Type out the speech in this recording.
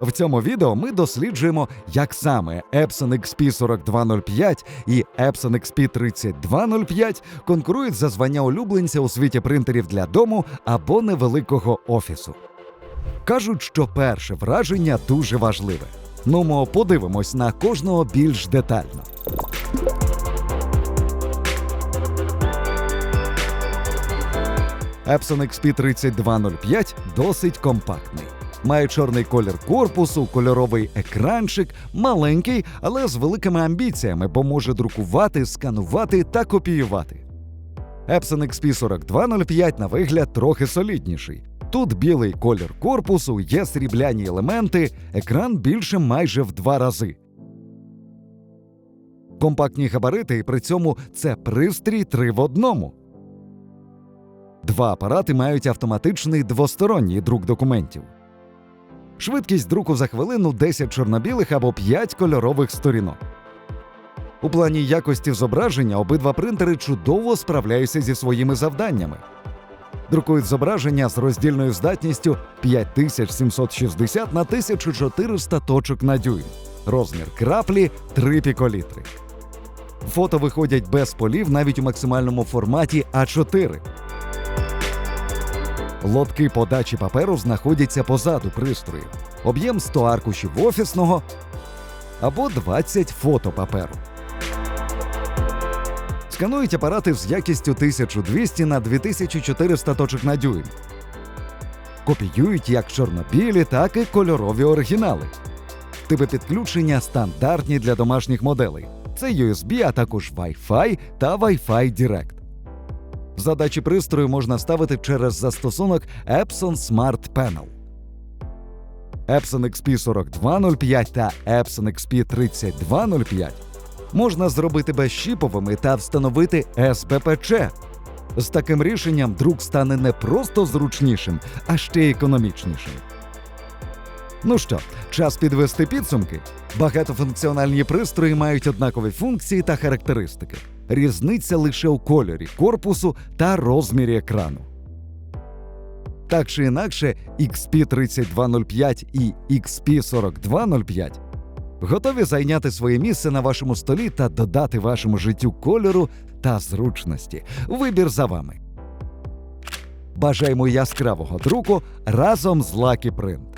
В цьому відео ми досліджуємо, як саме Epson XP4205 і Epson XP3205 конкурують за звання улюбленця у світі принтерів для дому або невеликого офісу. Кажуть, що перше враження дуже важливе. Ну, ми подивимось на кожного більш детально. Epson XP3205 досить компактний. Має чорний колір корпусу, кольоровий екранчик, маленький, але з великими амбіціями, бо може друкувати, сканувати та копіювати. Epson XP4205 на вигляд трохи солідніший. Тут білий колір корпусу, є срібляні елементи, екран більше майже в два рази. Компактні габарити, і при цьому це пристрій три в одному. Два апарати мають автоматичний двосторонній друк документів. Швидкість друку за хвилину 10 чорнобілих або 5 кольорових сторінок. У плані якості зображення обидва принтери чудово справляються зі своїми завданнями. Друкують зображення з роздільною здатністю 5760 на 1400 точок на дюйм. Розмір краплі 3 піколітри. Фото виходять без полів навіть у максимальному форматі А4. Лотки подачі паперу знаходяться позаду пристрою. Об'єм 100 аркушів офісного або 20 фото паперу. Сканують апарати з якістю 1200 на 2400 точок на дюйм. Копіюють як чорнобілі, так і кольорові оригінали. Типи підключення стандартні для домашніх моделей. Це USB, а також Wi-Fi та Wi-Fi Direct. Задачі пристрою можна ставити через застосунок Epson Smart Panel. Epson XP4205 та Epson XP3205 можна зробити безщіповими та встановити СППЧ. З таким рішенням друк стане не просто зручнішим, а ще й економічнішим. Ну що, час підвести підсумки. Багатофункціональні пристрої мають однакові функції та характеристики. Різниця лише у кольорі корпусу та розмірі екрану. Так чи інакше, XP3205 і XP4205 готові зайняти своє місце на вашому столі та додати вашому життю кольору та зручності. Вибір за вами. Бажаємо яскравого друку разом з Lucky Print.